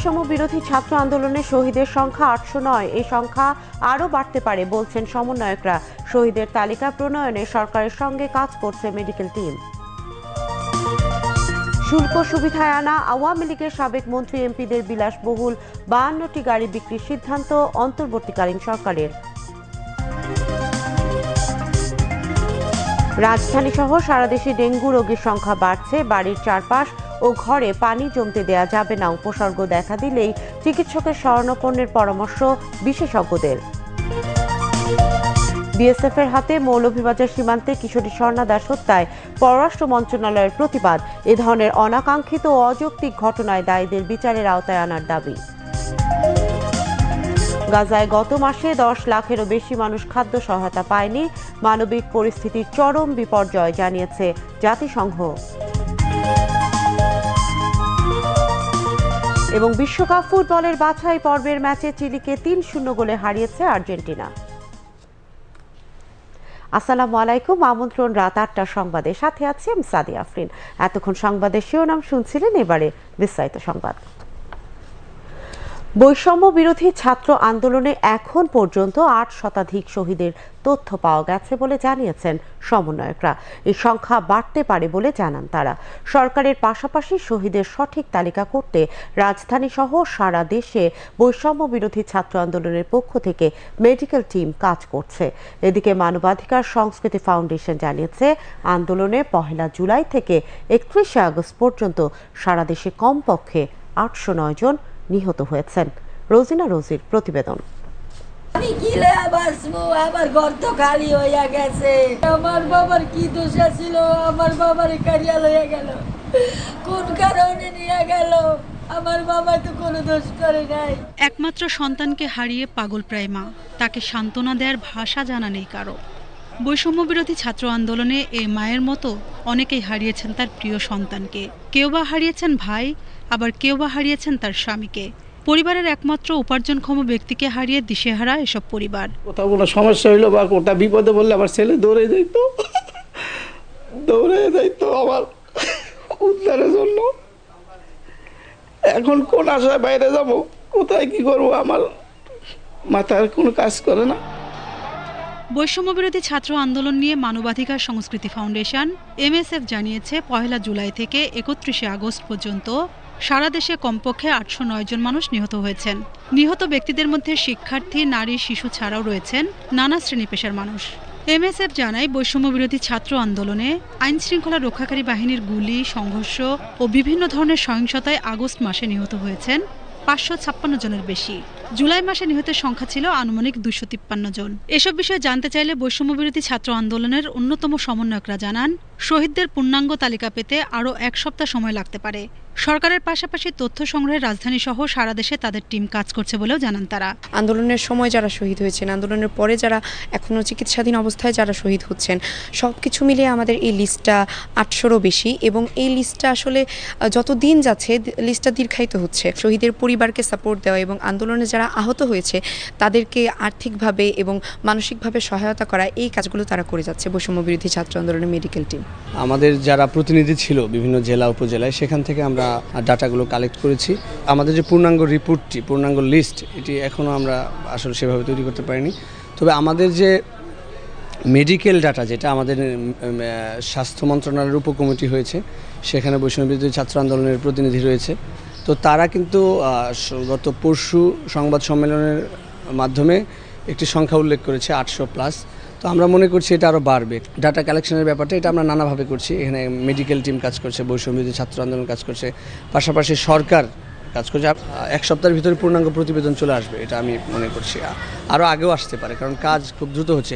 বৈষম্য বিরোধী ছাত্র আন্দোলনে শহীদের সংখ্যা আটশো নয়। এই সংখ্যা আরও বাড়তে পারে, বলছেন সমন্বয়করা। শহীদের তালিকা প্রণয়নে সরকারের সঙ্গে কাজ করছে মেডিকেল টিম। শুল্ক সুবিধায় আনা আওয়ামী লীগের সাবেক মন্ত্রী এমপিদের বিলাসবহুল বাহান্নটি গাড়ি বিক্রির সিদ্ধান্ত অন্তর্বর্তীকালীন সরকারের। রাজধানী সহ সারা দেশে ডেঙ্গু রোগীর সংখ্যা বাড়ছে, বাড়ির চারপাশ ও ঘরে পানি জমতে দেয়া যাবে না। উপসর্গ দেখা দিলেই চিকিৎসকের শরণাপন্নের পরামর্শ বিশেষজ্ঞদের। বিএসএফ এর হাতে মৌলভীবাজার সীমান্তে কিশোরী স্বর্ণা দাস হত্যায় পররাষ্ট্র মন্ত্রণালয়ের প্রতিবাদ। এ ধরনের অনাকাঙ্ক্ষিত ও অযৌক্তিক ঘটনায় দায়ীদের বিচারের আওতায় আনার দাবি। গাজায় গত মাসে দশ লাখেরও বেশি মানুষ খাদ্য সহায়তা পায়নি। মানবিক পরিস্থিতির চরম বিপর্যয় জানিয়েছে জাতিসংঘ। এবং বিশ্বকাপ ফুটবলের বাছাই পর্বের ম্যাচে চিলিকে তিন শূন্য গোলে হারিয়েছে আর্জেন্টিনা। আসসালামু আলাইকুম, আমন্ত্রণ রাত আটটা সংবাদে। সাথে আছি আমি সাদি আফরিন। এতক্ষণ সংবাদের শিরোনাম শুনছিলেন এবারে বিস্তারিত সংবাদ। বৈষম্য বিরোধী ছাত্র আন্দোলনে এখন পর্যন্ত আট শতাধিক শহীদের তথ্য পাওয়া গেছে বলে জানিয়েছেন সমন্বয়করা। এই সংখ্যা বাড়তে পারে বলে জানান তারা। সরকারের পাশাপাশি শহীদের সঠিক তালিকা করতে রাজধানী সহ সারা দেশে বৈষম্য বিরোধী ছাত্র আন্দোলনের পক্ষ থেকে মেডিকেল টিম কাজ করছে। এদিকে মানবাধিকার সংস্কৃতি ফাউন্ডেশন জানিয়েছে, আন্দোলনে পহেলা জুলাই থেকে একত্রিশে আগস্ট পর্যন্ত সারা দেশে কমপক্ষে আটশো নয় জন নিহত হয়েছেন। রোজিনা রোজির প্রতিবেদন। আমি কিলে বাঁচবো আমার ঘর তো খালি হইয়া গেছে। আমার বাবার কি দোষা ছিল আমার বাবার কারিয়া লইয়া গেল। কোন কারণে নিয়ে গেল? আমার বাবা তো কোনো দোষ করে নাই। একমাত্র সন্তানকে হারিয়ে পাগল প্রায় মা। তাকে সান্ত্বনা দেওয়ার ভাষা জানা নেই কারও। বৈষম্য বিরোধী ছাত্র আন্দোলনে এই মায়ের মতো অনেকেই হারিয়েছেন তার প্রিয় সন্তানকে। কেউ বা হারিয়েছেন ভাই আবার কেউ বা হারিয়েছেন তার স্বামীকে। পরিবারের একমাত্র উপার্জনক্ষম ব্যক্তিকে হারিয়ে দিশেহারা এসব পরিবার। কোথাও কোনো সমস্যা হইল বা কোথাও বিপদে বললে আমার ছেলে দৌড়ে যাইতো। দৌড়ে যাইতো আমার উদ্ধারের জন্য। এখন কোন আশায় বাইরে যাব? কোথায় কি করব? আমার মাথার কোনো কাজ করে না। বৈষম্য বিরোধী ছাত্র আন্দোলন নিয়ে মানবাধিকার সংস্কৃতি ফাউন্ডেশন এমএসএফ জানিয়েছে পহেলা জুলাই থেকে একত্রিশে আগস্ট পর্যন্ত সারা দেশে কমপক্ষে আটশো নয় জন মানুষ নিহত হয়েছেন। নিহত ব্যক্তিদের মধ্যে শিক্ষার্থী, নারী, শিশু ছাড়াও রয়েছেন নানা শ্রেণি পেশার মানুষ। এমএসএফ জানায় বৈষম্য বিরোধী ছাত্র আন্দোলনে আইন শৃঙ্খলা রক্ষাকারী বাহিনীর গুলি, সংঘর্ষ ও বিভিন্ন ধরনের সহিংসতায় আগস্ট মাসে নিহত হয়েছেন পাঁচশো ছাপ্পান্ন জনের বেশি। জুলাই মাসে নিহতের সংখ্যা ছিল আনুমানিক দুশো তিপ্পান্ন জন। এসব বিষয়ে জানতে চাইলে বৈষম্য বিরোধী ছাত্র আন্দোলনের অন্যতম সমন্বয়করা জানান, শহীদদের পূর্ণাঙ্গ তালিকা পেতে আরও এক সপ্তাহ সময় লাগতে পারে। সরকারের পাশাপাশি তথ্য সংগ্রহে রাজধানী সহ সারা দেশে তাদের টিম কাজ করছে বলেও জানান তারা। আন্দোলনের সময় যারা শহীদ হয়েছেন আন্দোলনের পরে যারা এখনও চিকিৎসাধীন অবস্থায় যারা শহীদ হচ্ছেন সব কিছু মিলিয়ে আমাদের এই লিস্টটা আটশোরও বেশি এবং এই লিস্টটা আসলে যত দিন যাচ্ছে লিস্টটা দীর্ঘায়িত হচ্ছে। শহীদের পরিবারকে সাপোর্ট দেওয়া এবং আন্দোলনে যারা আহত হয়েছে তাদেরকে আর্থিকভাবে এবং মানসিকভাবে সহায়তা করা এই কাজগুলো তারা করে যাচ্ছে। বৈষম্য বিরোধী ছাত্র আন্দোলনের মেডিকেল টিম আমাদের যারা প্রতিনিধি ছিল বিভিন্ন জেলা উপজেলায় সেখান থেকে আমরা ডাটাগুলো কালেক্ট করেছি। আমাদের যে পূর্ণাঙ্গ রিপোর্টটি পূর্ণাঙ্গ লিস্ট এটি এখনও আমরা আসলে সেভাবে তৈরি করতে পারিনি। তবে আমাদের যে মেডিকেল ডাটা যেটা আমাদের স্বাস্থ্য মন্ত্রণালয়ের উপকমিটি হয়েছে, সেখানে বিরোধী ছাত্র আন্দোলনের প্রতিনিধি রয়েছে। তো তারা কিন্তু গত পরশু সংবাদ সম্মেলনের মাধ্যমে একটি সংখ্যা উল্লেখ করেছে আটশো প্লাস তো আমরা মনে করছি এটা আরও বাড়বে। ডাটা কালেকশনের ব্যাপারটা এটা আমরা নানাভাবে করছি। এখানে মেডিকেল টিম কাজ করছে বৈষম্য বিরোধী ছাত্র আন্দোলন কাজ করছে পাশাপাশি সরকার কাজ করছে। এক সপ্তাহের ভিতরে পূর্ণাঙ্গ প্রতিবেদন চলে আসবে এটা আমি মনে করছি। আরও আগেও আসতে পারে কারণ কাজ খুব দ্রুত হচ্ছে।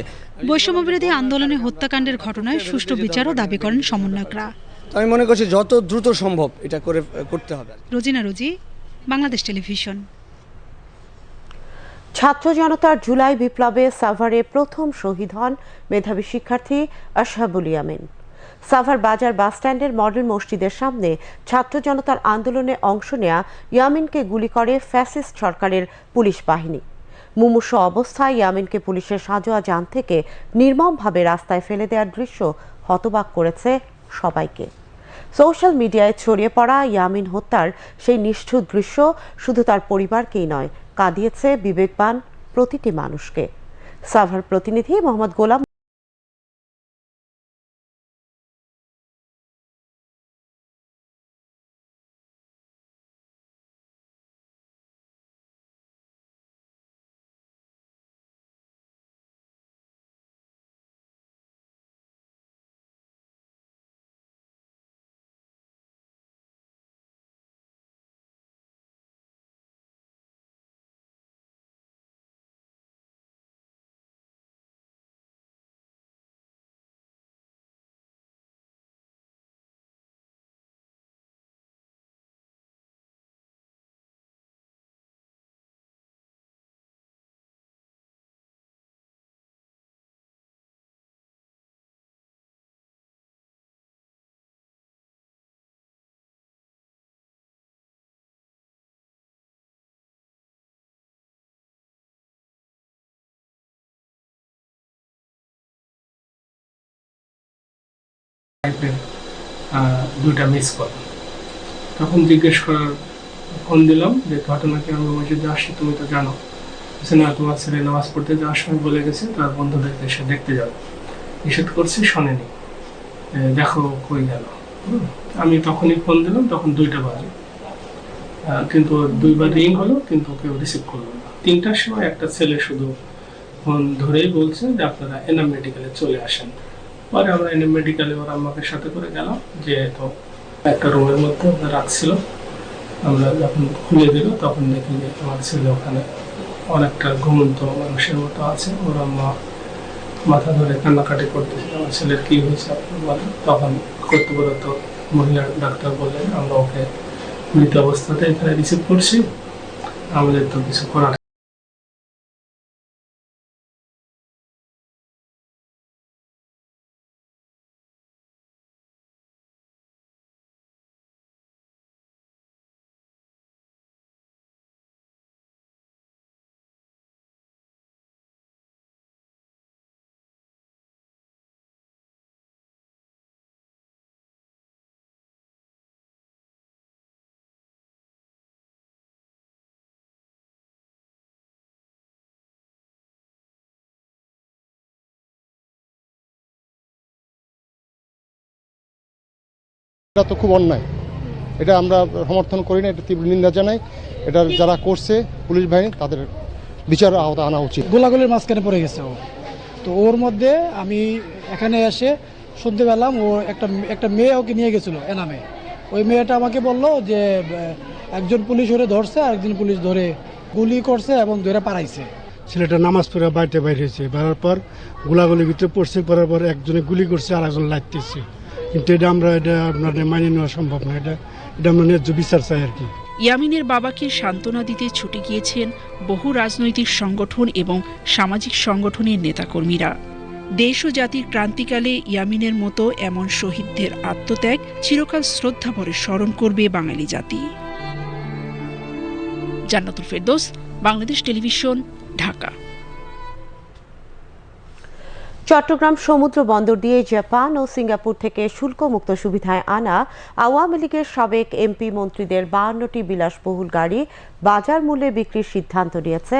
বৈষম্য বিরোধী আন্দোলনে হত্যাকাণ্ডের ঘটনায় সুষ্ঠু বিচারও দাবি করেন সমন্বয়করা। তো আমি মনে করছি যত দ্রুত সম্ভব এটা করে করতে হবে। রোজিনা রোজি বাংলাদেশ টেলিভিশন। ছাত্র জনতার জুলাই বিপ্লবে সাভারে প্রথম শহীদ হন মেধাবী শিক্ষার্থী আশহাবুল ইয়ামিন। সাভার বাজার বাসস্ট্যান্ডের মডেল মসজিদের সামনে ছাত্র জনতার আন্দোলনে অংশ নেয়া ইয়ামিনকে গুলি করে ফ্যাসিস্ট সরকারের পুলিশ বাহিনী। মুমূর্ষ অবস্থায় ইয়ামিনকে পুলিশের সাজোয়া যান থেকে নির্মমভাবে রাস্তায় ফেলে দেওয়ার দৃশ্য হতবাক করেছে সবাইকে। সোশ্যাল মিডিয়ায় ছড়িয়ে পড়া ইয়ামিন হত্যার সেই নিষ্ঠুর দৃশ্য শুধু তার পরিবারকেই নয় কাঁদিয়েছে বিবেকবান প্রতিটি মানুষকে। সাভার প্রতিনিধি মোহাম্মদ গোলাম টাইপের দুইটা মিস কল তখন জিজ্ঞেস করার ফোন দিলাম যে ঘটনা কি মসজিদে আসছি, তুমি তো জানো। তোমার ছেলে নামাজ পড়তে যাওয়ার সময় বলে গেছে, তার দেখতে যাবে। নিষেধ করছি, শোনেনি। দেখো কই গেল। আমি তখনই ফোন দিলাম, তখন দুইটা বাজে। কিন্তু দুইবার রিং হলো, কিন্তু কেউ রিসিভ করল না। তিনটার সময় একটা ছেলে শুধু ফোন ধরেই বলছে যে, আপনারা এনাম মেডিকেলে চলে আসেন। পরে আমরা এনে মেডিকেলে ওরা আমাকে সাথে করে গেলাম যে তো একটা রুমের মধ্যে ওরা রাখছিল। আমরা যখন খুলে দিল, তখন দেখি যে আমার ছেলে ওখানে অনেকটা ঘুমন্ত মানুষের মতো আছে। ওর আম্মা মাথা ধরে কান্নাকাটি করতেছিল, আমার ছেলের কি হয়েছে আপনি বলেন। তখন কর্তব্যরত মহিলা ডাক্তার বললেন, আমরা ওকে মৃত অবস্থাতে এখানে রিসিভ করছি। আমাদের তো কিছু করার এটা তো খুব অন্যায়। এটা আমরা সমর্থন করি না এটা তীব্র নিন্দা জানাই। এটা যারা করছে পুলিশ বাহিনী তাদের বিচার আওতা আনা উচিত। গোলাগুলির মাঝখানে পড়ে গেছে ও। তো ওর মধ্যে আমি এখানে এসে শুনতে পেলাম ও একটা একটা মেয়ে ওকে নিয়ে গেছিল এনামে। ওই মেয়েটা আমাকে বলল যে একজন পুলিশ ওরে ধরছে আর একজন পুলিশ ধরে গুলি করছে এবং ধরে পারাইছে ছেলেটা নামাজ পড়ে বাড়িতে বাইরে হয়েছে বেরার পর গোলাগুলির ভিতরে পড়ছে পড়ার পর একজনে গুলি করছে আর একজন লাগতেছে কিন্তু এটা আমরা, এটা আপনার মানিয়ে নেওয়া সম্ভব না। এটা এটা আমরা ন্যায্য বিচার চাই আর কি। ইয়ামিনের বাবাকে সান্ত্বনা দিতে ছুটে গিয়েছেন বহু রাজনৈতিক সংগঠন এবং সামাজিক সংগঠনের নেতাকর্মীরা। দেশ ও জাতির ক্রান্তিকালে ইয়ামিনের মতো এমন শহীদদের আত্মত্যাগ চিরকাল শ্রদ্ধা ভরে স্মরণ করবে বাঙালি জাতি। জান্নাতুল ফেরদৌস, বাংলাদেশ টেলিভিশন, ঢাকা। চট্টগ্রাম সমুদ্র বন্দর দিয়ে জাপান ও সিঙ্গাপুর থেকে শুল্কমুক্ত সুবিধায় আনা আওয়ামী লীগের সাবেক এমপি মন্ত্রীদের বাহান্নটি বিলাসবহুল গাড়ি বাজার মূল্যে বিক্রির সিদ্ধান্ত নিয়েছে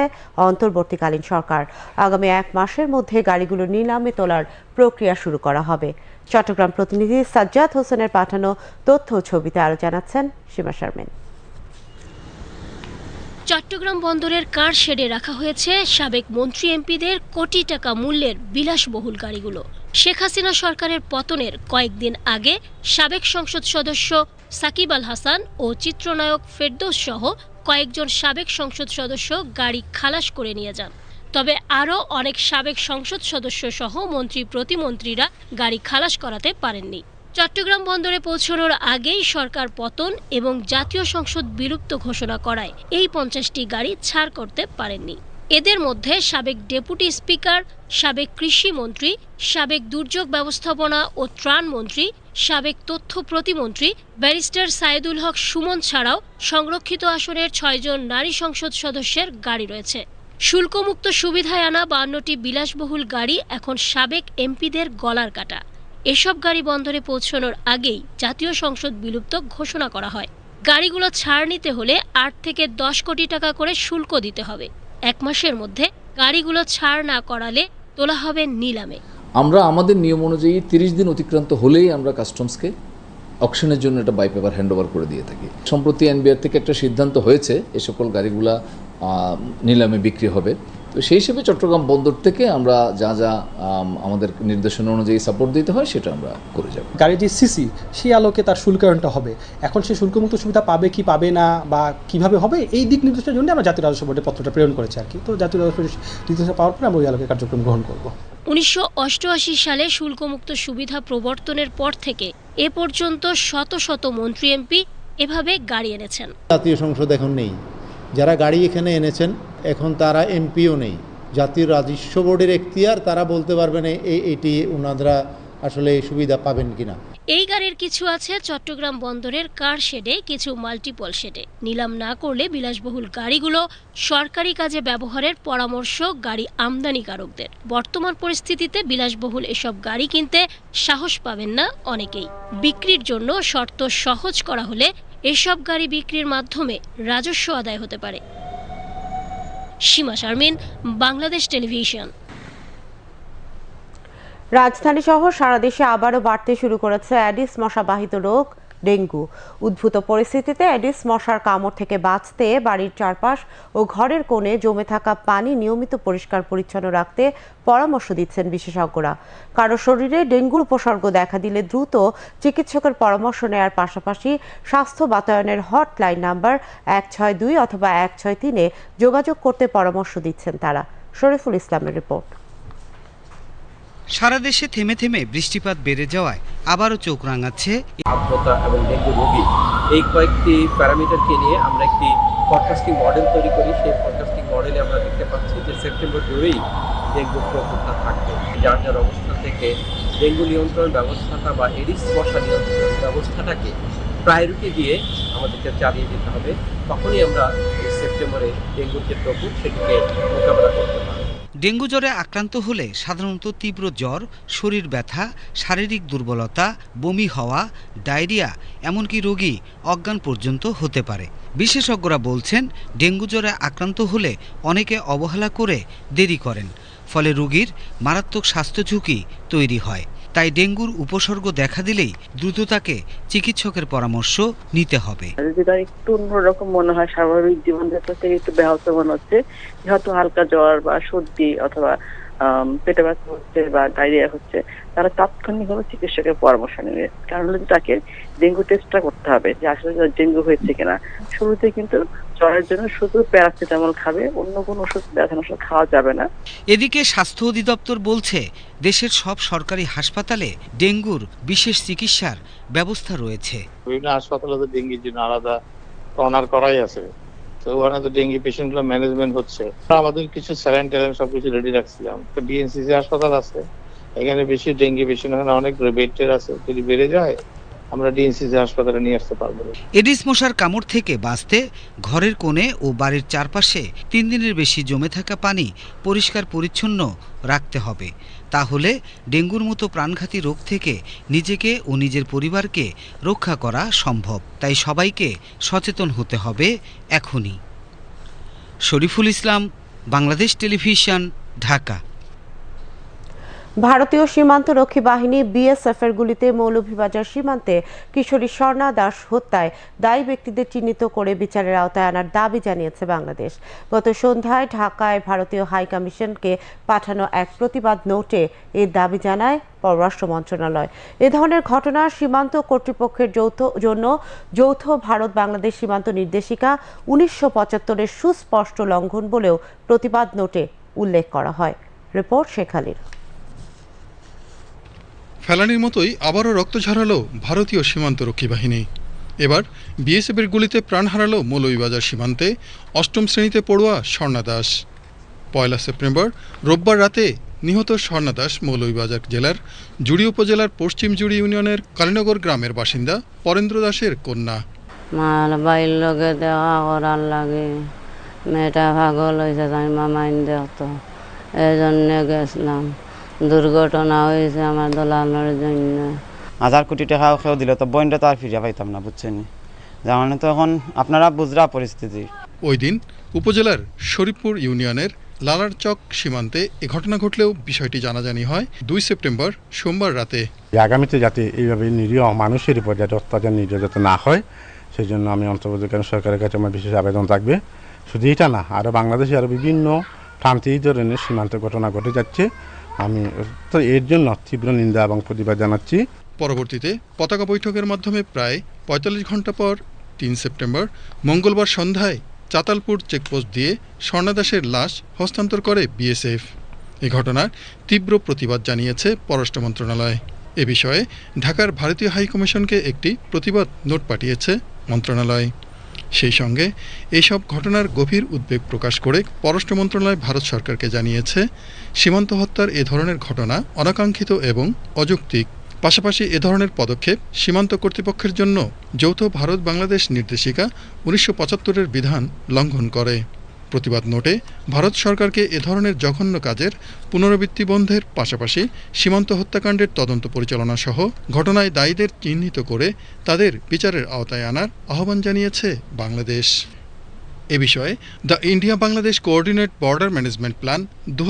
অন্তর্বর্তীকালীন সরকার। আগামী এক মাসের মধ্যে গাড়িগুলো নিলামে তোলার প্রক্রিয়া শুরু করা হবে। চট্টগ্রাম প্রতিনিধি সাজ্জাদ হোসেনের পাঠানো তথ্য ছবিতে আরও জানাচ্ছেন সীমা শারমিন। চট্টগ্রাম বন্দরের কার শেডে রাখা হয়েছে সাবেক মন্ত্রী এমপিদের কোটি টাকা মূল্যের বিলাসবহুল গাড়িগুলো। শেখ হাসিনা সরকারের পতনের কয়েকদিন আগে সাবেক সংসদ সদস্য সাকিব আল হাসান ও চিত্রনায়ক ফেরদৌস সহ কয়েকজন সাবেক সংসদ সদস্য গাড়ি খালাস করে নিয়ে যান। তবে আরও অনেক সাবেক সংসদ সদস্য সহ মন্ত্রী প্রতিমন্ত্রীরা গাড়ি খালাস করাতে পারেননি। চট্টগ্রাম বন্দরে পৌঁছানোর আগেই সরকার পতন এবং জাতীয় সংসদ বিলুপ্ত ঘোষণা করায় এই পঞ্চাশটি গাড়ি ছাড় করতে পারেননি। এদের মধ্যে সাবেক ডেপুটি স্পিকার, সাবেক কৃষি মন্ত্রী, সাবেক দুর্যোগ ব্যবস্থাপনা ও ত্রাণ মন্ত্রী, সাবেক তথ্য প্রতিমন্ত্রী, ব্যারিস্টার সাইদুল হক সুমন ছাড়াও সংরক্ষিত আসনের ছয়জন নারী সংসদ সদস্যের গাড়ি রয়েছে। শুল্কমুক্ত সুবিধায় আনা বান্নটি বিলাসবহুল গাড়ি এখন সাবেক এমপিদের গলার কাটা। এসব গাড়ি বন্দরে পৌঁছানোর আগেই জাতীয় সংসদ বিলুপ্ত ঘোষণা করা হয়। গাড়িগুলো ছাড় নিতে হলে আট থেকে দশ কোটি টাকা করে শুল্ক দিতে হবে। এক মাসের মধ্যে গাড়িগুলো ছাড় না করালে তোলা হবে নিলামে। আমরা আমাদের নিয়ম অনুযায়ী তিরিশ দিন অতিক্রান্ত হলেই আমরা কাস্টমসকে অকশনের জন্য একটা বাই পেপার হ্যান্ড ওভার করে দিয়ে থাকি। সম্প্রতি এনবিআর থেকে একটা সিদ্ধান্ত হয়েছে, এ সকল গাড়িগুলা নিলামে বিক্রি হবে। তো সেই হিসেবে চট্টগ্রাম বন্দর থেকে আমরা যা যা আমাদের নির্দেশনা অনুযায়ী সাপোর্ট দিতে হয় সেটা আমরা করে যাব। গাড়ির যে সিসি সেই আলোকে তার শুল্কায়নটা হবে। এখন সে শুল্কমুক্ত সুবিধা পাবে কি পাবে না বা কীভাবে হবে এই দিক নির্দেশের জন্য আমরা জাতীয় রাজস্ব বোর্ডে পত্রটা প্রেরণ করেছি আর কি। তো জাতীয় রাজস্ব নির্দেশ পাওয়ার পরে আমরা ওই আলোকে কার্যক্রম গ্রহণ করব। উনিশশো অষ্টআশি সালে শুল্কমুক্ত সুবিধা প্রবর্তনের পর থেকে এ পর্যন্ত শত শত মন্ত্রী এমপি এভাবে গাড়ি এনেছেন। জাতীয় সংসদ এখন নেই। যারা গাড়ি এখানে এনেছেন এখন তারা এমপিও নেই। জাতীয় রাজস্ব বোর্ডের এখতিয়ার, তারা বলতে পারবেন এই এটি ওনারা আসলে সুবিধা পাবেন কিনা। এই গাড়ির কিছু আছে চট্টগ্রাম বন্দরের কার শেডে, কিছু মাল্টিপল শেডে। নিলাম না করলে বিলাসবহুল গাড়িগুলো সরকারি কাজে ব্যবহারের পরামর্শ গাড়ি আমদানিকারকদের। বর্তমান পরিস্থিতিতে বিলাসবহুল এসব গাড়ি কিনতে সাহস পাবেন না অনেকেই। বিক্রির জন্য শর্ত সহজ করা হলে এসব গাড়ি বিক্রির মাধ্যমে রাজস্ব আদায় হতে পারে। সীমা শারমিন, বাংলাদেশ টেলিভিশন। রাজধানী সহ সারা দেশে আবারও বাড়তে শুরু করেছে অ্যাডিস মশাবাহিত রোগ। ডেঙ্গু। উদ্ভূত পরিস্থিতিতে অ্যাডিস মশার কামড় থেকে বাঁচতে, বাড়ির চারপাশ ও ঘরের কোণে জমে থাকা পানি নিয়মিত পরিষ্কার পরিচ্ছন্ন রাখতে পরামর্শ দিচ্ছেন বিশেষজ্ঞরা। কারও শরীরে ডেঙ্গুর উপসর্গ দেখা দিলে দ্রুত চিকিৎসকের পরামর্শ নেওয়ার পাশাপাশি স্বাস্থ্য বাতায়নের হটলাইন নাম্বার এক ছয় দুই অথবা এক ছয় তিনে যোগাযোগ করতে পরামর্শ দিচ্ছেন তারা। শরীফুল ইসলামের রিপোর্ট। সারা দেশে থেমে থেমে বৃষ্টিপাত বেড়ে যাওয়ায় আবারও চোখ রাঙাচ্ছে আর্দ্রতা এবং ডেঙ্গু রোগী। এই কয়েকটি প্যারামিটারকে নিয়ে আমরা একটি ফরকাস্টিং মডেল তৈরি করি। সেই ফরকাস্টিং মডেলে আমরা দেখতে পাচ্ছি যে সেপ্টেম্বর জুড়েই ডেঙ্গু প্রকোপটা থাকবে। যার যার অবস্থা থেকে ডেঙ্গু নিয়ন্ত্রণ ব্যবস্থাটা বা এডিস মশা নিয়ন্ত্রণ ব্যবস্থাটাকে প্রায়োরিটি দিয়ে আমাদেরকে চালিয়ে যেতে হবে। তখনই আমরা সেপ্টেম্বরে ডেঙ্গুর যে প্রকোপ, সেটিকে মোকাবেলা করতে পারব। ডেঙ্গু জ্বরে আক্রান্ত হলে সাধারণত তীব্র জ্বর, শরীর ব্যথা, শারীরিক দুর্বলতা, বমি হওয়া, ডায়রিয়া, এমনকি রোগী অজ্ঞান পর্যন্ত হতে পারে। বিশেষজ্ঞরা বলছেন, ডেঙ্গু জ্বরে আক্রান্ত হলে অনেকে অবহেলা করে দেরি করেন, ফলে রোগীর মারাত্মক স্বাস্থ্য ঝুঁকি তৈরি হয়। তাই ডেঙ্গুর উপসর্গ দেখা দিলেই দ্রুত তাকে চিকিৎসকের পরামর্শ নিতে হবে। যদি তার একটু অন্যরকম মনে হয়, স্বাভাবিক জীবনযাত্রা থেকে একটু ব্যাহত মনে হচ্ছে হয়তো হালকা জ্বর বা সর্দি অথবা পেটে ব্যথা হচ্ছে বা ডায়রিয়া হচ্ছে তারা তাৎক্ষণিকভাবে চিকিৎসকের পরামর্শ নেবে। কারণ হলো তাকে ডেঙ্গু টেস্টটা করতে হবে যে আসলে ডেঙ্গু হয়েছে কিনা। শুরুতে কিন্তু জ্বরের জন্য শুধু প্যারাসিটামল খাবে অন্য কোনো ওষুধ ব্যথানাশক খাওয়া যাবে না। এদিকে স্বাস্থ্য অধিদপ্তর বলছে দেশের সব সরকারি হাসপাতালে ডেঙ্গুর বিশেষ চিকিৎসার ব্যবস্থা রয়েছে। বিভিন্ন হাসপাতালে তো ডেঙ্গির জন্য আলাদা কর্নার করাই আছে। তো ওখানে তো ডেঙ্গি পেশেন্টগুলো ম্যানেজমেন্ট হচ্ছে আমাদের কিছু স্যালাইন ট্যালাইন সবকিছু রেডি রাখছিলাম। তো ডিএনসিসি হাসপাতাল আছে। এখানে বেশি ডেঙ্গি পেশেন্ট ওখানে অনেক বেড টেড আছে, যদি বেড়ে যায়, আমরা ডিএনসিসি হাসপাতালে নিয়ে আসতে পারব। এডিস মশার কামড় থেকে বাঁচতে ঘরের কোণে ও বাড়ির চারপাশে তিন দিনের বেশি জমে থাকা পানি পরিষ্কার পরিচ্ছন্ন রাখতে হবে। তাহলে ডেঙ্গুর মতো প্রাণঘাতী রোগ থেকে নিজেকে ও নিজের পরিবারকে রক্ষা করা সম্ভব। তাই সবাইকে সচেতন হতে হবে এখনই। শরীফুল ইসলাম, বাংলাদেশ টেলিভিশন, ঢাকা। ভারতীয় সীমান্ত রক্ষী বাহিনী বিএসএফ এর গুলিতে মৌলভীবাজার সীমান্তে কিশোরী স্বর্ণা দাস হত্যায় দায়ী ব্যক্তিদের চিহ্নিত করে বিচারের আওতায় আনার দাবি জানিয়েছে বাংলাদেশ। গত সন্ধ্যায় ঢাকায় ভারতীয় হাই কমিশনকে পাঠানো এক প্রতিবাদ নোটে এই দাবি জানায় পররাষ্ট্র মন্ত্রণালয়। এ ধরনের ঘটনা সীমান্ত কর্তৃপক্ষের যৌথ, জন্য যৌথ ভারত বাংলাদেশ সীমান্ত নির্দেশিকা উনিশশো পঁচাত্তরের সুস্পষ্ট লঙ্ঘন বলেও প্রতিবাদ নোটে উল্লেখ করা হয়। রিপোর্ট শেখালির ফেলানির মতোই আবারও রক্ত ঝরালো ভারতীয় সীমান্তরক্ষী বাহিনী এবার বিএসএফের গুলিতে প্রাণ হারালো মৌলভীবাজার সীমান্তে অষ্টম শ্রেণীতে পড়ুয়া স্বর্ণা দাস। পয়লা সেপ্টেম্বর রোববার রাতে নিহত স্বর্ণা দাস মৌলভীবাজার জেলার জুড়ি উপজেলার পশ্চিম জুড়ি ইউনিয়নের কালীনগর গ্রামের বাসিন্দা পরেন্দ্র দাসের কন্যা। লগে দেওয়া করার লাগে। মেয়েটা পাগল হয়েছে তাই মামাইন তো। এই জন্যে গেছিলাম। দুর্ঘটনা হয়েছে আমার দলানোর জন্য। হাজার কোটি টাকাও খেয়েও দিলে তো বইনটা তো আর ফিরে পাইতাম না বুঝছেন? যার মানে তো এখন আপনারা বুঝরা পরিস্থিতি। ওই দিন উপজেলার শরীফপুর ইউনিয়নের লালারচক সীমান্তে এ ঘটনা ঘটলেও বিষয়টি জানাজানি হয় দুই সেপ্টেম্বর সোমবার রাতে। আগামীতে যাতে এইভাবে নিরীহ মানুষের উপর যাতে অত্যাচার নির্যাতন যাতে না হয় সেই জন্য আমি অন্তর্বর্তীকালীন সরকারের কাছে আমার বিশেষ আবেদন থাকবে। শুধু এটা না আরও বাংলাদেশে আরও বিভিন্ন প্রান্তে এই ধরনের সীমান্ত ঘটনা ঘটে যাচ্ছে। আমি তো এর জন্য তীব্র নিন্দা এবং প্রতিবাদ জানাচ্ছি। পরবর্তীতে পতাকা বৈঠকের মাধ্যমে প্রায় পঁয়তাল্লিশ ঘণ্টা পর তিন সেপ্টেম্বর, মঙ্গলবার সন্ধ্যায় চাতালপুর চেকপোস্ট দিয়ে স্বর্ণাদাসের লাশ হস্তান্তর করে বিএসএফ। এ ঘটনার তীব্র প্রতিবাদ জানিয়েছে পররাষ্ট্র মন্ত্রণালয়। এ বিষয়ে ঢাকার ভারতীয় হাইকমিশনকে একটি প্রতিবাদ নোট পাঠিয়েছে মন্ত্রণালয়। সেই সঙ্গে এসব ঘটনার গভীর উদ্বেগ প্রকাশ করে পররাষ্ট্র মন্ত্রণালয় ভারত সরকারকে জানিয়েছে, সীমান্ত হত্যার এ ধরনের ঘটনা অনাকাঙ্ক্ষিত এবং অযৌক্তিক। পাশাপাশি এ ধরনের পদক্ষেপ সীমান্ত কর্তৃপক্ষের জন্য যৌথ ভারত বাংলাদেশ নির্দেশিকা উনিশশো পঁচাত্তরের বিধান লঙ্ঘন করে। প্রতিবাদ নোটে ভারত সরকারকে এ ধরনের জঘন্য কাজের পুনরাবৃত্তি বন্ধের পাশাপাশি সীমান্ত হত্যাকাণ্ডের তদন্ত পরিচালনা সহ ঘটনায় দায়ীদের চিহ্নিত করে তাদের বিচারের আওতায় আনার আহ্বান জানিয়েছে বাংলাদেশ। এ বিষয়ে the India Bangladesh coordinate border management plan দু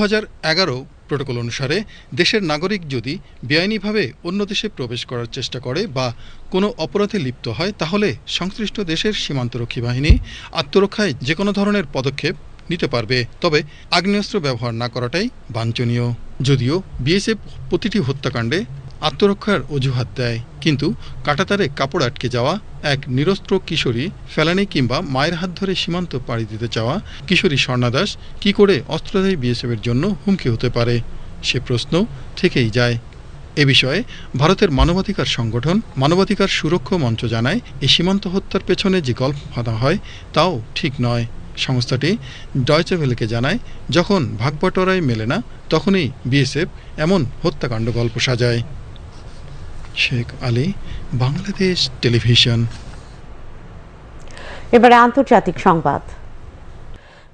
প্রোটোকল অনুসারে দেশের নাগরিক যদি বেআইনিভাবে অন্য দেশে প্রবেশ করার চেষ্টা করে বা কোনো অপরাধে লিপ্ত হয়, তাহলে সংশ্লিষ্ট দেশের সীমান্তরক্ষী বাহিনী আত্মরক্ষায় যে কোনো ধরনের পদক্ষেপ নিতে পারবে। তবে আগ্নেয়াস্ত্র ব্যবহার না করাটাই বাঞ্ছনীয়। যদিও বিএসএফ প্রতিটি হত্যাকাণ্ডে আত্মরক্ষার অজুহাত দেয়। কিন্তু কাটাতারে কাপড় আটকে যাওয়া, এক নিরস্ত্র কিশোরী ফেলানি কিংবা মায়ের হাত ধরে সীমান্ত পাড়ি দিতে চাওয়া কিশোরী স্বর্ণাদাস কি করে অস্ত্রধারী বিএসএফের জন্য হুমকি হতে পারে? সে প্রশ্ন থেকেই যায়। এ বিষয়ে ভারতের মানবাধিকার সংগঠন, মানবাধিকার সুরক্ষা মঞ্চ জানায় এই সীমান্ত হত্যার পেছনে যে গল্প বাঁধা হয়, তাও ঠিক নয়। সংস্থাটি ডয়চে ভেলেকে জানায়, যখন ভাগবটরায় মেলে না, তখনই বিএসএফ এমন হত্যাকাণ্ড গল্প সাজায়। শেখ আলী, বাংলাদেশ টেলিভিশন। এবারে আন্তর্জাতিক সংবাদ।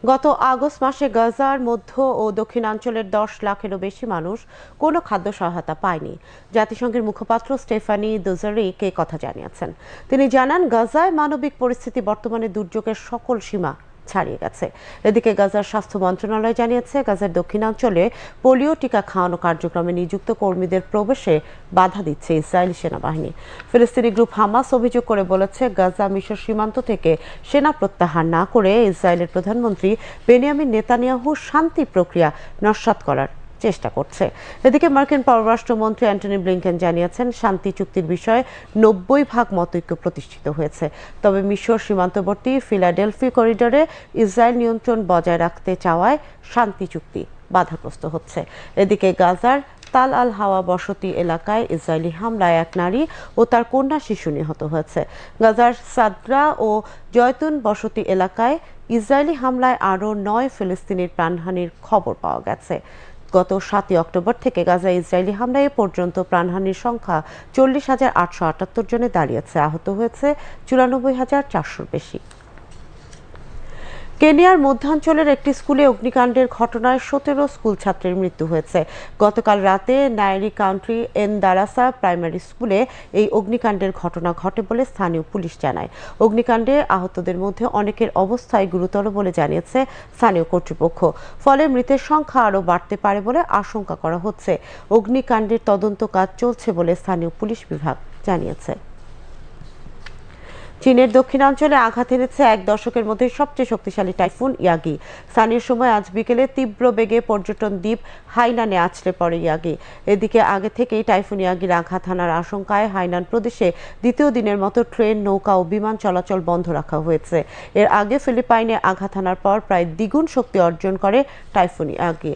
গত আগস্ট মাসে গাজার মধ্য ও দক্ষিণাঞ্চলের দশ লাখেরও বেশি মানুষ কোনো খাদ্য সহায়তা পায়নি। জাতিসংঘের মুখপাত্র স্টেফানি দুজারিক কথা জানিয়েছেন। তিনি জানান, গাজায় মানবিক পরিস্থিতি বর্তমানে দুর্যোগের সকল সীমা ছাড়িয়ে গেছে। এদিকে গাজার স্বাস্থ্য মন্ত্রণালয় জানিয়েছে, গাজার দক্ষিণাঞ্চলে পোলিও টিকা খাওয়ানো কার্যক্রমে নিযুক্ত কর্মীদের প্রবেশে বাধা দিচ্ছে ইসরায়েলি সেনাবাহিনী। ফিলিস্তিনি গ্রুপ হামাস অভিযোগ করে বলেছে, গাজা মিশর সীমান্ত থেকে সেনা প্রত্যাহার না করে ইসরায়েলের প্রধানমন্ত্রী বেনিয়ামিন নেতানিয়াহু শান্তি প্রক্রিয়া নস্যাৎ করার চেষ্টা করছে। এদিকে মার্কিন পররাষ্ট্রমন্ত্রী অ্যান্টনি ব্লিংকেন জানিয়েছেন, শান্তি চুক্তির বিষয়ে নব্বই ভাগ মতৈক্য প্রতিষ্ঠিত হয়েছে। তবে মিশর সীমান্তবর্তী ফিলাডেলফি করিডোরে ইসরায়েল নিয়ন্ত্রণ বজায় রাখতে চাওয়ায় শান্তি চুক্তি বাধাগ্রস্ত হচ্ছে। এদিকে গাজার তাল আল হাওয়া বসতি এলাকায় ইসরায়েলি হামলায় এক নারী ও তার কন্যা শিশু নিহত হয়েছে। গাজার সাদরা ও জয়তুন বসতি এলাকায় ইসরায়েলি হামলায় আরও নয় ফিলিস্তিনির প্রাণহানির খবর পাওয়া গেছে। গত সাতই অক্টোবর থেকে গাজা ইসরায়েলি হামলায় পর্যন্ত প্রাণহানির সংখ্যা চল্লিশ হাজার আটশো আটাত্তর জনে দাঁড়িয়েছে। আহত হয়েছে চুরানব্বই হাজার চারশোর বেশি। কেনিয়ার মধ্যাঞ্চলের একটি স্কুলে অগ্নিকাণ্ডের ঘটনায় সতেরো স্কুল ছাত্রের মৃত্যু হয়েছে। গতকাল রাতে Nyeri country Endarasha primary স্কুলে এই অগ্নিকাণ্ডের ঘটনা ঘটে বলে স্থানীয় পুলিশ জানায়। অগ্নিকাণ্ডে আহতদের মধ্যে অনেকের অবস্থায় গুরুতর বলে জানিয়েছে স্থানীয় কর্তৃপক্ষ। ফলে মৃতের সংখ্যা আরও বাড়তে পারে বলে আশঙ্কা করা হচ্ছে। অগ্নিকাণ্ডের তদন্ত কাজ চলছে বলে স্থানীয় পুলিশ বিভাগ জানিয়েছে। চীনের দক্ষিণাঞ্চলে আঘাত এনেছে এক দশকের মধ্যে সবচেয়ে শক্তিশালী টাইফুন ইয়াগি। স্থানীয় সময় আজ বিকেলে তীব্র বেগে পর্যটন দ্বীপ হাইনানে আছড়ে পড়ে ইয়াগি। এদিকে আগে থেকেই টাইফুন ইয়াগির আঘাত হানার আশঙ্কায় হাইনান প্রদেশে দ্বিতীয় দিনের মতো ট্রেন, নৌকা ও বিমান চলাচল বন্ধ রাখা হয়েছে। এর আগে ফিলিপাইনে আঘাত হানার পর প্রায় দ্বিগুণ শক্তি অর্জন করে টাইফুন ইয়াগি।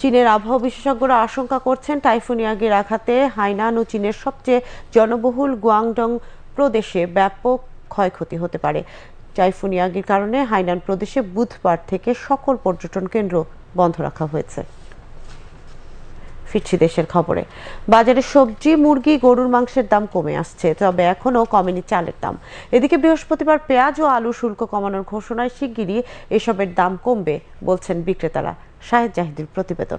চীনের আবহাওয়া বিশেষজ্ঞরা আশঙ্কা করছেন টাইফুন ইয়াগির আঘাতে হাইনান ও চীনের সবচেয়ে জনবহুল গুয়াংডং প্রদেশে ব্যাপক ক্ষয়ক্ষতি হতে পারে। টাইফুন ইয়াগির কারণে হাইনান প্রদেশে বুধবার থেকে সকল পর্যটন কেন্দ্র বন্ধ রাখা হয়েছে। ফিরছি দেশের খবরে। বাজারে সবজি, মুরগি, গরুর মাংসের দাম কমে আসছে, তবে এখনও কমেনি চালের দাম। এদিকে বৃহস্পতিবার পেঁয়াজ ও আলু শুল্ক কমানোর ঘোষণায় শিগগিরই এসবের দাম কমবে, বলছেন বিক্রেতারা। শাহেদ জাহিদের প্রতিবেদন।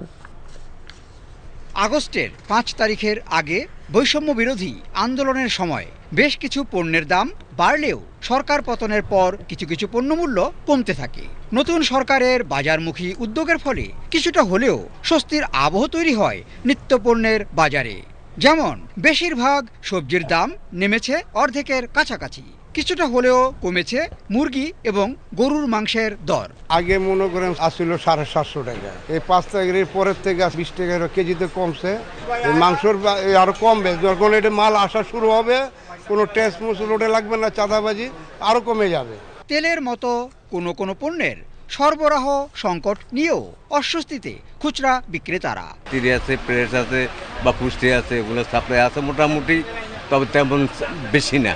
আগস্টের পাঁচ তারিখের আগে বৈষম্য বিরোধী আন্দোলনের সময় বেশ কিছু পণ্যের দাম বাড়লেও সরকার পতনের পর কিছু কিছু পণ্যমূল্য কমতে থাকে। নতুন সরকারের বাজারমুখী উদ্যোগের ফলে কিছুটা হলেও স্বস্তির আবহ তৈরি হয় নিত্যপণ্যের বাজারে। যেমন, বেশিরভাগ সবজির দাম নেমেছে অর্ধেকের কাছাকাছি। কিছুটা হলেও কমেছে মুরগি এবং গরুর মাংসের দর। আগে মনে করেন আসছিল সাড়ে সাতশো টাকা। এই পাঁচ তারিখের পরের থেকে বিশ টাকা কেজিতে কমছে। এই মাংসর আরও কমবে। যখন এটা মাল আসা শুরু হবে কোনো টেস্ট মশল ওটা লাগবে না চাঁদাবাজি আরও কমে যাবে। তেলের মতো কোনো কোনো পণ্যের সরবরাহ সংকট নিয়েও অস্বস্তিতে খুচরা বিক্রেতারা। তিরি আছে প্রেস আছে বা পুষ্টি আছে এগুলো সাপ্লাই আছে মোটামুটি তবে তেমন বেশি না।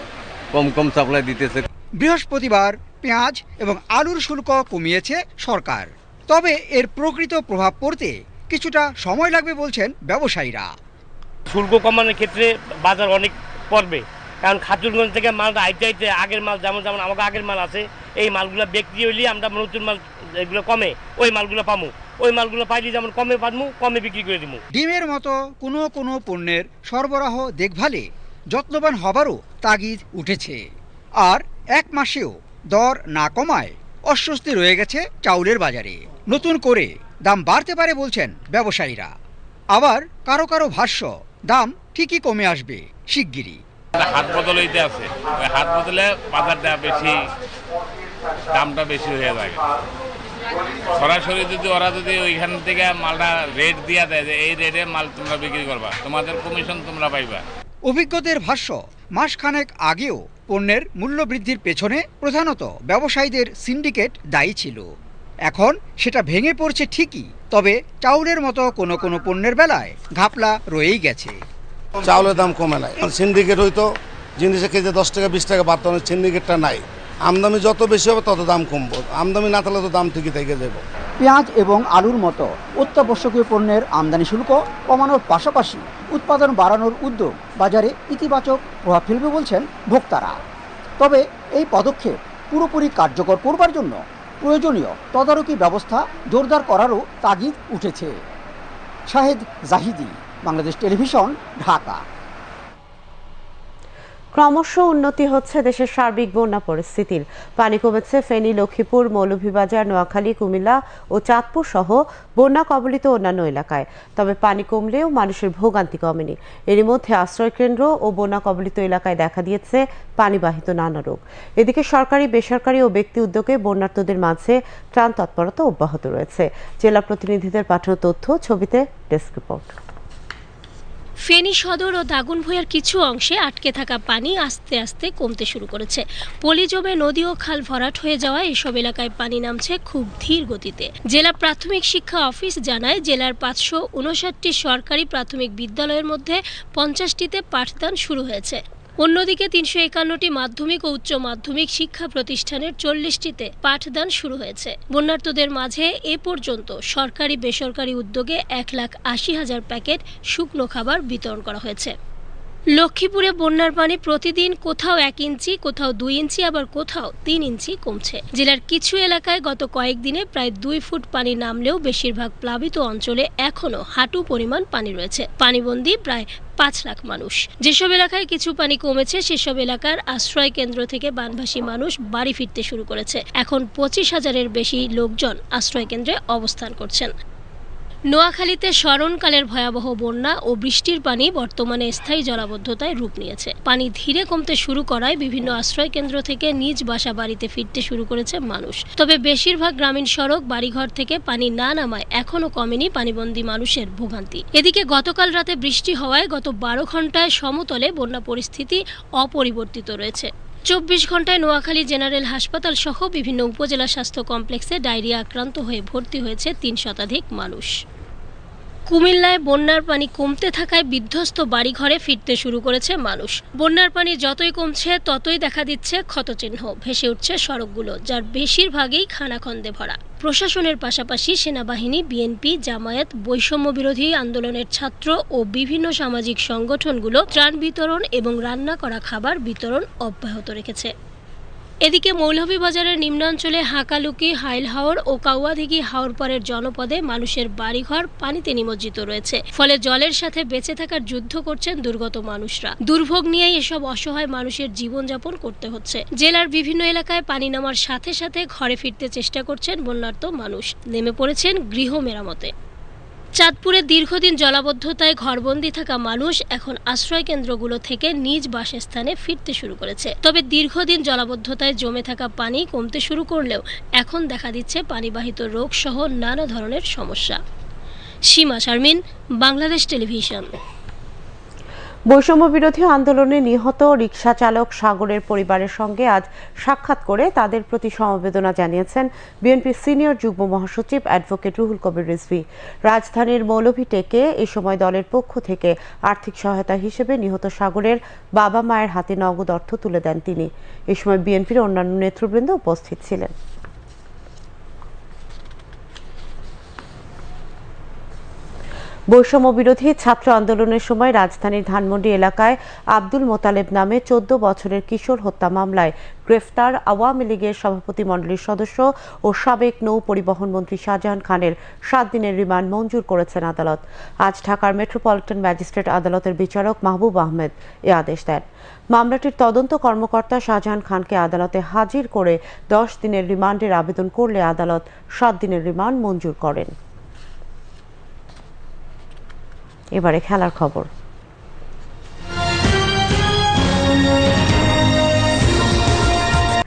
কম কম সাপ্লাই দিতেছে। বৃহস্পতিবার পেঁয়াজ এবং আলুর শুল্ক কমিয়েছে সরকার। তবে এর প্রকৃত প্রভাব পড়তে কিছুটা সময় লাগবে বলছেন ব্যবসায়ীরা। শুল্ক কমানোর ক্ষেত্রে বাজার অনেক পড়বে। কারণ খাতুরগঞ্জ থেকে মালটা আইতে আইতে আগের মাল যেমন যেমন আমাকে আগের মাল আছে এই মালগুলো বিক্রি হইলে আমরা নতুন মাল এগুলো কমে ওই মালগুলো পামু। ওই মালগুলো পাইলে যেমন কমে পামু কমে বিক্রি করে দিব ডিমের মতো কোনো কোনো পণ্যের সরবরাহ দেখভালে যত্নবান হবারও তাগিদ উঠেছে। আর এক মাসেও দর না কমায় অস্বস্তি রয়ে গেছে চাউলের বাজারে। নতুন করে দাম বাড়তে পারে বলছেন ব্যবসায়ীরা। আবার কারও কারও ভাষ্য, দাম ঠিকই কমে আসবে শিগগিরই। হাত বদল হইতে আছে। হাত বদলে বাজারটা বেশি, দামটা বেশি হয়ে যায়। সরাসরি যদি ওরা যদি ওইখান থেকে মালটা রেট দিয়া দেয় যে এই রেটে মাল তোমরা বিক্রি করবা, তোমাদের কমিশন তোমরা পাইবা। অভিজ্ঞদের ভাষ্য, মাসখানেক আগেও পণ্যের মূল্য বৃদ্ধির পেছনে প্রধানত ব্যবসায়ীদের সিন্ডিকেট দায়ী ছিল। এখন সেটা ভেঙে পড়ছে ঠিকই, তবে চাউলের মতো কোনো কোনো পণ্যের বেলায় ঘাপলা রয়েই গেছে। চাউলের দাম কমে নাই। সিন্ডিকেট হইতো, জিনিসের কেজি দশ টাকা, বিশ টাকা বাড়তো সিন্ডিকেটটা নাই। আমদানি যত বেশি হবে, তত দাম কমবো। আমদানি না থাকলে তো দাম ঠিকই থেকে যাব। পেঁয়াজ এবং আলুর মতো অত্যাবশ্যকীয় পণ্যের আমদানি শুল্ক কমানোর পাশাপাশি উৎপাদন বাড়ানোর উদ্যোগ বাজারে ইতিবাচক প্রভাব ফেলবে বলছেন ভোক্তারা। তবে এই পদক্ষেপ পুরোপুরি কার্যকর করবার জন্য প্রয়োজনীয় তদারকি ব্যবস্থা জোরদার করারও তাগিদ উঠেছে। শাহেদ জাহিদি, বাংলাদেশ টেলিভিশন, ঢাকা। ক্রমশ উন্নতি হচ্ছে দেশের সার্বিক বন্যা পরিস্থিতির। পানি কমেছে ফেনী, লক্ষ্মীপুর, মৌলভীবাজার, নোয়াখালী, কুমিল্লা ও চাঁদপুর সহ বন্যা কবলিত অন্যান্য এলাকায়। তবে পানি কমলেও মানুষের ভোগান্তি কমেনি। এরই মধ্যে আশ্রয়কেন্দ্র ও বন্যা কবলিত এলাকায় দেখা দিয়েছে পানিবাহিত নানা রোগ। এদিকে সরকারি, বেসরকারি ও ব্যক্তি উদ্যোগে বন্যার্থদের মাঝে ত্রাণ তৎপরতা অব্যাহত রয়েছে। জেলা প্রতিনিধিদের পাঠানো তথ্য, ছবিতে ডেস্ক রিপোর্ট। ফেনী সদর ও দাগনভূঞার কিছু অংশে আটকে থাকা পানি আস্তে আস্তে কমতে শুরু করেছে। পলি জমে নদী ও খাল ভরাট হয়ে যাওয়ায় এসব এলাকায় পানি নামছে খুব ধীর গতিতে। জেলা প্রাথমিক শিক্ষা অফিস জানায়, জেলার পাঁচশো উনষাটটি সরকারি প্রাথমিক বিদ্যালয়ের মধ্যে পঞ্চাশটিতে পাঠদান শুরু হয়েছে। অন্যদিকে তিনশো একান্নটি মাধ্যমিক ও উচ্চ মাধ্যমিক শিক্ষা প্রতিষ্ঠানের চল্লিশটিতে পাঠদান শুরু হয়েছে। বন্যার্থদের মাঝে এ পর্যন্ত সরকারি বেসরকারি উদ্যোগে এক লাখ আশি হাজার প্যাকেট শুকনো খাবার বিতরণ করা হয়েছে। লক্ষ্মীপুরে বন্যার পানি প্রতিদিন কোথাও এক ইঞ্চি, কোথাও দুই ইঞ্চি, আবার কোথাও তিন ইঞ্চি কমছে। জেলার কিছু এলাকায় গত কয়েকদিনে প্রায় দুই ফুট পানি নামলেও বেশিরভাগ প্লাবিত অঞ্চলে এখনও হাঁটু পরিমাণ পানি রয়েছে। পানিবন্দী প্রায় পাঁচ লাখ মানুষ। যেসব এলাকায় কিছু পানি কমেছে, সেসব এলাকার আশ্রয় কেন্দ্র থেকে বানভাসী মানুষ বাড়ি ফিরতে শুরু করেছে। এখন পঁচিশ হাজারের বেশি লোকজন আশ্রয় কেন্দ্রে অবস্থান করছেন। নোয়াখালীতে স্মরণকালের ভয়াবহ বন্যা ও বৃষ্টির পানি বর্তমানে স্থায়ী জলাবদ্ধতায় রূপ নিয়েছে। পানি ধীরে কমতে শুরু করায় বিভিন্ন আশ্রয় কেন্দ্র থেকে নিজ বাসা বাড়িতে ফিরতে শুরু করেছে মানুষ। তবে বেশিরভাগ গ্রামীণ সড়ক, বাড়িঘর থেকে পানি না নামায় এখনও কমেনি পানিবন্দী মানুষের ভোগান্তি। এদিকে গতকাল রাতে বৃষ্টি হওয়ায় গত বারো ঘন্টায় সমতলে বন্যা পরিস্থিতি অপরিবর্তিত রয়েছে। চব্বিশ ঘন্টায় নোয়াখালী জেনারেল হাসপাতাল সহ বিভিন্ন উপজেলা স্বাস্থ্য কমপ্লেক্সে ডায়রিয়া আক্রান্ত হয়ে ভর্তি হয়েছে তিন শতাধিক মানুষ। কুমিল্লায় বন্যার পানি কমতে থাকায় বিধ্বস্ত বাড়িঘরে ফিরতে শুরু করেছে মানুষ। বন্যার পানি যতই কমছে, ততই দেখা দিচ্ছে ক্ষতচিহ্ন। ভেসে উঠছে সড়কগুলো, যার বেশিরভাগই খানাখন্দে ভরা। প্রশাসনের পাশাপাশি সেনাবাহিনী, বিএনপি, জামায়াত, বৈষম্য বিরোধী আন্দোলনের ছাত্র ও বিভিন্ন সামাজিক সংগঠনগুলো ত্রাণ বিতরণ এবং রান্না করা খাবার বিতরণ অব্যাহত রেখেছে। এদিকে মৌলভীবাজারের নিম্নাঞ্চলে হাকালুকি হাইল হাওর ও কাউয়াদিঘি হাওর পারের জনপদে মানুষের বাড়িঘর, পানিতে নিমজ্জিত রয়েছে। ফলে জলের সাথে বেঁচে থাকার যুদ্ধ করছেন দুর্গত মানুষরা। দুর্ভোগ নিয়েই এসব অসহায় মানুষের জীবনযাপন করতে হচ্ছে। জেলার বিভিন্ন এলাকায় পানি নামার সাথে সাথে ঘরে ফিরতে চেষ্টা করছেন বন্যার্ত মানুষ। নেমে পড়েছেন গৃহ মেরামতে। চাঁদপুরে দীর্ঘদিন জলাবদ্ধতায় ঘরবন্দি থাকা মানুষ এখন আশ্রয় কেন্দ্রগুলো থেকে নিজ বাসস্থানে ফিরতে শুরু করেছে। তবে দীর্ঘদিন জলাবদ্ধতায় জমে থাকা পানি কমতে শুরু করলেও এখন দেখা দিচ্ছে পানিবাহিত রোগ সহ নানা ধরনের সমস্যা। সীমা শারমিন, বাংলাদেশ টেলিভিশন। বৈষম্য বিরোধী আন্দোলনে নিহত রিকশা চালক সাগরের পরিবারের সঙ্গে আজ সাক্ষাৎ করে তাদের প্রতি সমবেদনা জানিয়েছেন বিএনপির সিনিয়র যুগ্ম মহাসচিব অ্যাডভোকেট রুহুল কবির রিজভী। রাজধানীর মৌলভীটেকে এ সময় দলের পক্ষ থেকে আর্থিক সহায়তা হিসেবে নিহত সাগরের বাবা মায়ের হাতে নগদ অর্থ তুলে দেন তিনি। এ সময় বিএনপির অন্যান্য নেতৃবৃন্দ উপস্থিত ছিলেন। বৈষম্য বিরোধী ছাত্র আন্দোলনের সময় রাজধানীর ধানমন্ডি এলাকায় আব্দুল মোতালেব নামে চোদ্দ বছরের কিশোর হত্যা মামলায় গ্রেফতার আওয়ামী লীগের সভাপতি মণ্ডলীর সদস্য ও সাবেক নৌ পরিবহন মন্ত্রী শাহজাহান খানের সাত দিনের রিমান্ড মঞ্জুর করেছেন আদালত। আজ ঢাকার মেট্রোপলিটন ম্যাজিস্ট্রেট আদালতের বিচারক মাহবুব আহমেদ এ আদেশ দেন। মামলাটির তদন্ত কর্মকর্তা শাহজাহান খানকে আদালতে হাজির করে দশ দিনের রিমান্ডের আবেদন করলে আদালত সাত দিনের রিমান্ড মঞ্জুর করেন। এবারে খেলার খবর।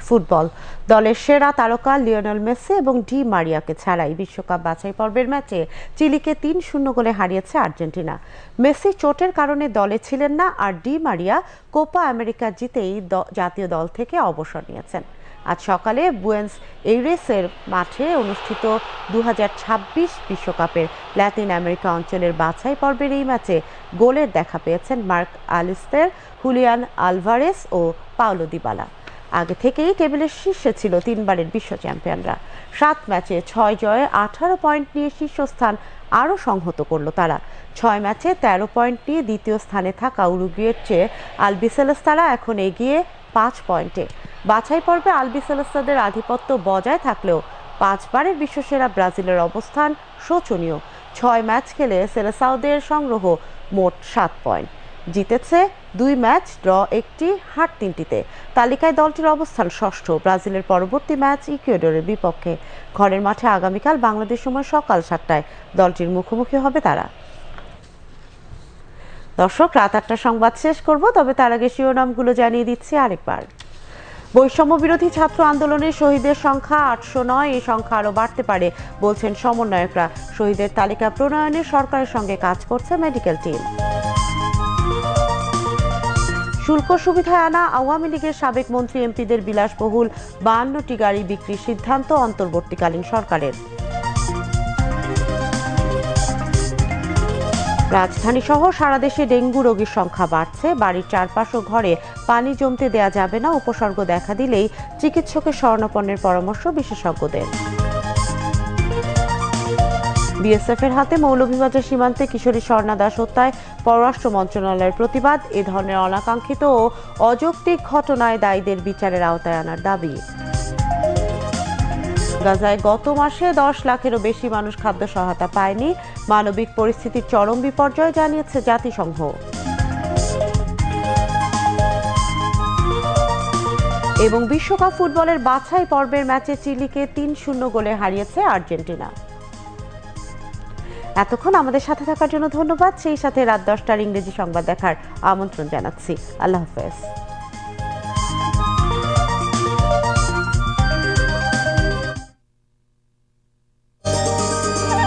ফুটবল, দলের সেরা তারকা লিওনেল মেসি এবং ডি মারিয়াকে ছাড়াই বিশ্বকাপ বাছাই পর্বের ম্যাচে চিলিকে তিন শূন্য গোলে হারিয়েছে আর্জেন্টিনা। মেসি চোটের কারণে দলে ছিলেন না আর ডি মারিয়া কোপা আমেরিকা জিতেই জাতীয় দল থেকে অবসর নিয়েছেন। আজ সকালে বুয়েন্স এইরেসের মাঠে অনুষ্ঠিত দু বিশ্বকাপের ল্যাতিন আমেরিকা অঞ্চলের বাছাই পর্বের এই ম্যাচে গোলের দেখা পেয়েছেন মার্ক আলিস্তের, হুলিয়ান আলভারেস ও পাওলো দিবালা। আগে থেকেই টেবিলের শীর্ষে ছিল তিনবারের বিশ্ব চ্যাম্পিয়নরা। সাত ম্যাচে ছয় জয়ে আঠারো পয়েন্ট নিয়ে শীর্ষস্থান আরও সংহত করল তারা। ছয় ম্যাচে তেরো পয়েন্ট নিয়ে দ্বিতীয় স্থানে থাকা উরুগুয়ের চেয়ে আলবিসেলেস্তারা এখন এগিয়ে পাঁচ পয়েন্টে। বাছাই পর্বে আলবিসেলেস্তাদের আধিপত্য বজায় থাকলেও পাঁচবারের বিশ্বসেরা ব্রাজিলের অবস্থান শোচনীয়। ছয় ম্যাচ খেলে সেলেসাউদের সংগ্রহ মোট সাত পয়েন্ট। জিতেছে দুই ম্যাচ, ড্র একটি, হার তিনটিতে। তালিকায় দলটির অবস্থান ষষ্ঠ, ব্রাজিলের পরবর্তী ম্যাচ ইকুয়েডরের বিপক্ষে। ঘরের মাঠে আগামীকাল বাংলাদেশ সময় সকাল সাতটায়। দলটির মুখোমুখি হবে তারা। দর্শক, রাত আটটা সংবাদ শেষ করব, তবে তার আগে শিরোনামগুলো জানিয়ে দিচ্ছি আরেকবার। বৈষম্য বিরোধী ছাত্র আন্দোলনে শহীদের সংখ্যা আটশো নয়, এই সংখ্যা আরও বাড়তে পারে, বলছেন সমন্বয়করা। শহীদের তালিকা প্রণয়নে সরকারের সঙ্গে কাজ করছে মেডিকেল টিম। শুল্ক সুবিধায় আনা আওয়ামী লীগের সাবেক মন্ত্রী এমপিদের বিলাসবহুল বাহান্নটি গাড়ি বিক্রির সিদ্ধান্ত অন্তর্বর্তীকালীন সরকারের। রাজধানী সহ সারা দেশে ডেঙ্গু রোগীর সংখ্যা বাড়ছে। বাড়ির চারপাশ ও ঘরে পানি জমতে দেয়া যাবে না। উপসর্গ দেখা দিলেই চিকিৎসকের শরণাপন্নের পরামর্শ বিশেষজ্ঞদের। বিএসএফ এর হাতে মৌলভীবাজার সীমান্তে কিশোরী স্বর্ণা দাস হত্যায় পররাষ্ট্র মন্ত্রণালয়ের প্রতিবাদ। এ ধরনের অনাকাঙ্ক্ষিত ও অযৌক্তিক ঘটনায় দায়ীদের বিচারের আওতায় আনার দাবি। গাজায় গত মাসে দশ লাখেরও বেশি মানুষ খাদ্য সহায়তা পায়নি। মানবিক পরিস্থিতির চরম বিপর্যয় জানিয়েছে জাতিসংঘ। এবং বিশ্বকাপ ফুটবলের বাছাই পর্বের ম্যাচে চিলিকে তিন শূন্য গোলে হারিয়েছে আর্জেন্টিনা। এতক্ষণ আমাদের সাথে থাকার জন্য ধন্যবাদ। সেই সাথে রাত দশটার ইংরেজি সংবাদ দেখার আমন্ত্রণ জানাচ্ছি। আল্লাহ হাফেজ।